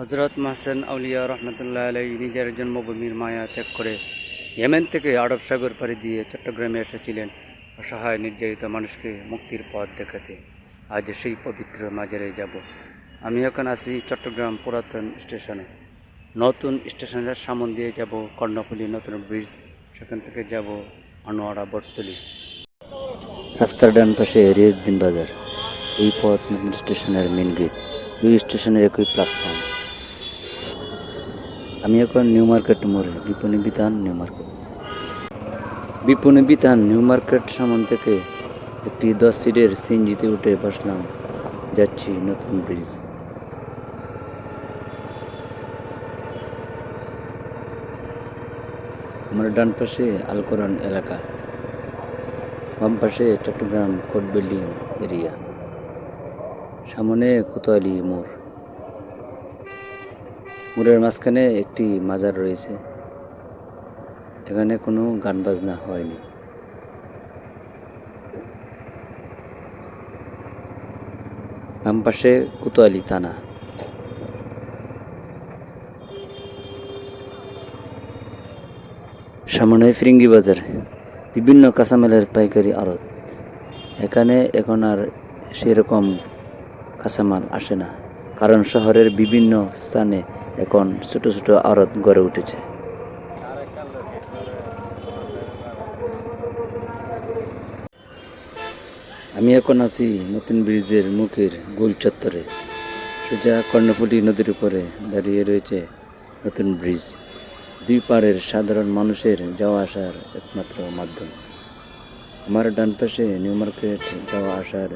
হজরত মাহসেন আউলিয়া রহমতুল্লাহ আলাই নিজের জন্মভূমির মায়া ত্যাগ করে ইয়েমেন থেকে আরব সাগর পাড়ি দিয়ে চট্টগ্রামে এসেছিলেন অসহায় নির্যাতিত মানুষকে মুক্তির পথ দেখাতে। আজ সেই পবিত্র মাজারে যাব। আমি এখন আছি চট্টগ্রাম পুরাতন স্টেশনে। নতুন স্টেশনের সামন দিয়ে যাব কর্ণফুলী নতুন ব্রিজ। সেখান থেকে যাব আনোয়ারা বটতলি। রাস্তার ডান পাশে রিয়াজদ্দিন বাজার। এই পথ নতুন স্টেশনের মেন গেট। দুই স্টেশনের একই প্ল্যাটফর্ম। আমি এখন নিউ মার্কেট মোড়ে, বিপণী বিতান নিউ মার্কেট। বিপণী বিতান নিউ মার্কেট সামন থেকে একটি দশ সিটের সিএনজিতে উঠে বসলাম, যাচ্ছি নতুন ব্রিজ। আমার ডান পাশে আলকরন এলাকা, বাম পাশে চট্টগ্রাম কোর্ট বিল্ডিং এরিয়া, সামনে কোতোয়ালি মোড়। মোড়ের মাঝখানে একটি মাজার রয়েছে। এখানে কোনো গান বাজনা হয়নি। বাম পাশে কোতোয়ালি থানা। সামনে ফিরিঙ্গি বাজার। বিভিন্ন কাঁচামালের পাইকারি আড়ত। এখানে এখন আর সেরকম কাঁচামাল আসে না। কারণ শহরের বিভিন্ন স্থানে এখন ছোট ছোট আড়ত গড়ে উঠেছে। আমি এখন আছি নতুন ব্রিজের মুখের গোল চত্বরে। সোজা কর্ণফুলী নদীর উপরে দাঁড়িয়ে রয়েছে নতুন ব্রিজ। দুই পাড়ের সাধারণ মানুষের যাওয়া আসার একমাত্র মাধ্যম। আমার ডান পাশে নিউ মার্কেট যাওয়া আসার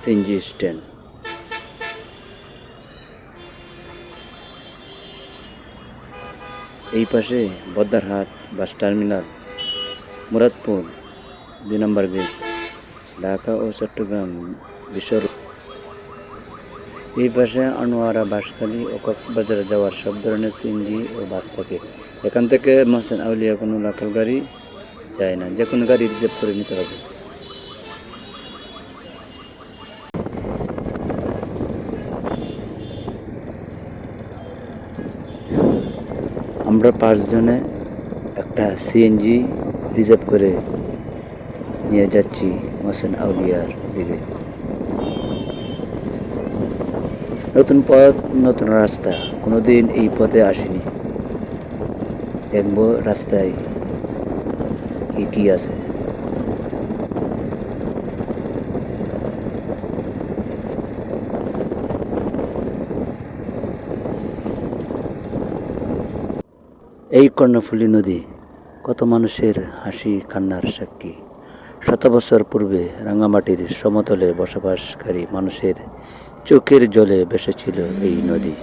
সিএনজি স্ট্যান্ড। এই পাশে বদ্দারহাট বাস টার্মিনাল, মুরাদপুর, দুই নম্বর গেট, ঢাকা ও চট্টগ্রাম বিশ্ব এই পাশে আনোয়ারা, বাঁশখালী ও কক্সবাজার যাওয়ার সব ধরনের সিএনজি ও বাস থাকে। এখান থেকে মহসেন আউলিয়া কোনো লোকাল গাড়ি যায় না যে কোনো গাড়ি রিজার্ভ করে নিতে হবে। আমরা পাঁচজনে একটা সিএনজি রিজার্ভ করে নিয়ে যাচ্ছি মোসেন আউলিয়ার দিকে। নতুন পথ, নতুন রাস্তা, কোনোদিন এই পথে আসিনি। দেখব রাস্তায় কি কি আছে। এই কর্ণফুলী নদী কত মানুষের হাসি, কান্নার সাক্ষী। শত বছর পূর্বে রাঙামাটির সমতলে বসবাসকারী মানুষের চোখের জলে ভেসেছিল এই নদী।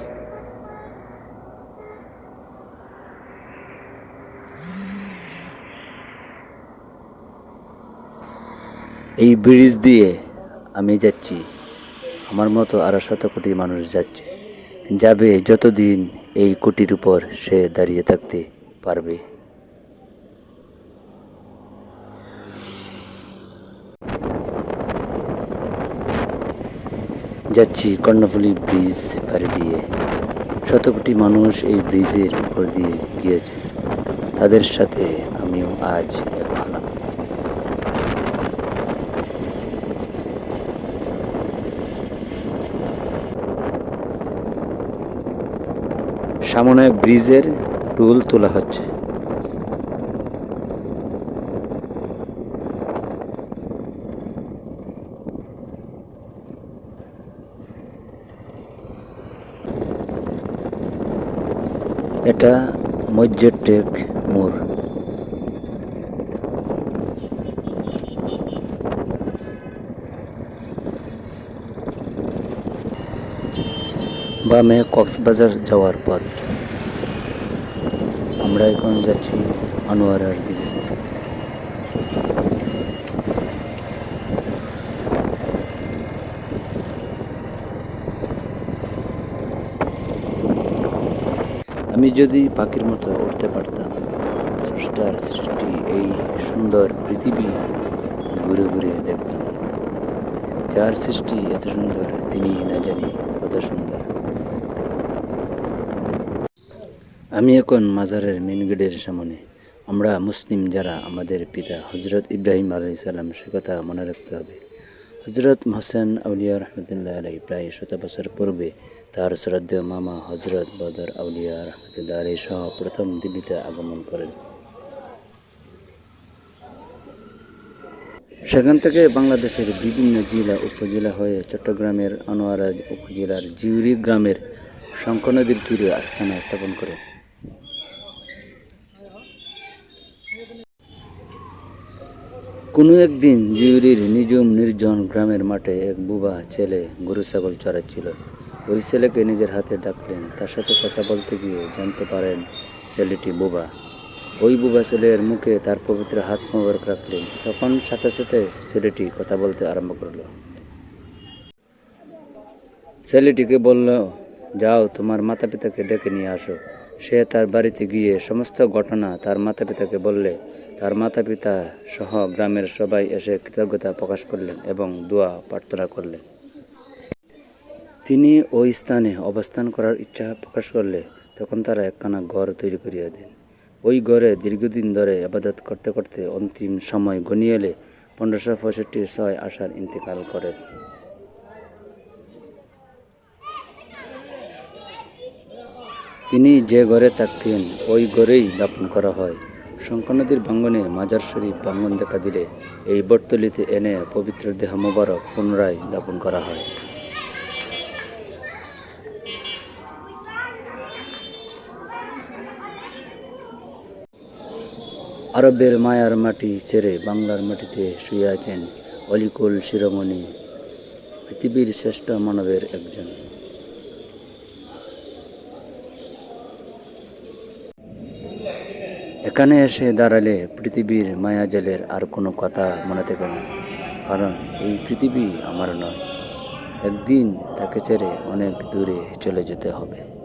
এই ব্রিজ দিয়ে আমি যাচ্ছি। আমার মতো আরও শত কোটি মানুষ যাচ্ছে। যাবে যতদিন এই কোটির উপর সে দাঁড়িয়ে থাকতে পারবে। যাচ্ছি কর্ণফুলী ব্রিজ পাড়ি দিয়ে। শত কোটি মানুষ এই ব্রিজের উপর দিয়ে গিয়েছে। তাদের সাথে আমিও আজ এক হলাম সামনে ব্রিজের টুল তোলা হচ্ছে। এটা মজ্জের টেক মোড়। বামে কক্সবাজার যাওয়ার পথ আমরা এখন যাচ্ছি আনোয়ারার দিকে। আমি যদি পাখির মতো উঠতে পারতাম, স্রষ্টার সৃষ্টি এই সুন্দর পৃথিবী ঘুরে ঘুরে দেখতাম। যার সৃষ্টি এত সুন্দর, তিনি না জানি কত সুন্দর। আমি এখন মাজারের মেন গেটের সামনে। আমরা মুসলিম যারা, আমাদের পিতা হজরত ইব্রাহিম আলাই সাল্লাম সে কথা মনে রাখতে হবে। হজরত হোসেন আউলিয়া রহমতুল্লাহ আলাই প্রায় শত বছর পূর্বে তার শ্রদ্ধেয় মামা হজরত বদর আউলিয়া রহমতুল্লাহ আলাই সহ প্রথম দিল্লিতে আগমন করেন। সেখান থেকে বাংলাদেশের বিভিন্ন জেলা উপজেলা হয়ে চট্টগ্রামের আনোয়ারা উপজেলার জিউরি গ্রামের শঙ্খ নদীর তীরে আস্থানা স্থাপন করেন। কোনো একদিন জিউরির নিজুম নির্জন গ্রামের মাঠে এক বুবা ছেলে গরু ছাগল চড়াচ্ছিল। ওই ছেলেকে নিজের হাতে ডাকলেন। তার সাথে কথা বলতে গিয়ে জানতে পারেন ছেলেটি বুবা। ওই বুবা ছেলের মুখে তার পবিত্র হাত মোবারক রাখলেন। তখন সাথে সাথে ছেলেটি কথা বলতে আরম্ভ করল। ছেলেটিকে বলল, যাও, তোমার মাতা পিতাকে ডেকে নিয়ে আসো। সে তার বাড়িতে গিয়ে সমস্ত ঘটনা তার মাতা পিতাকে বললে তার মাতা পিতা সহ গ্রামের সবাই এসে কৃতজ্ঞতা প্রকাশ করলেন এবং দোয়া প্রার্থনা করলেন। তিনি ওই স্থানে অবস্থান করার ইচ্ছা প্রকাশ করলে তখন তারা একখানা ঘর তৈরি করিয়া দেন। ওই ঘরে দীর্ঘদিন ধরে আবাদত করতে করতে অন্তিম সময় গনিয়ে এলে পনেরোশো পঁয়ষট্টি ছয় আসার ইন্তেকাল করেন। তিনি যে ঘরে থাকতেন, ওই ঘরেই দাপন করা হয়। শঙ্খ নদীর বাঙ্গনে মাজার শরীফ বাঙ্গন দেখা দিলে এই বটতলিতে এনে পবিত্র দেহ মোবারক পুনরায় দাপন করা হয়। আরবের মায়ার মাটি ছেড়ে বাংলার মাটিতে শুয়ে আছেন অলিকুল শিরোমণি, পৃথিবীর শ্রেষ্ঠ মানবের একজন। এখানে এসে দাঁড়ালে পৃথিবীর মায়াজালের আর কোনো কথা মনে থাকে না। কারণ এই পৃথিবী আমার নয়। একদিন তাকে ছেড়ে অনেক দূরে চলে যেতে হবে।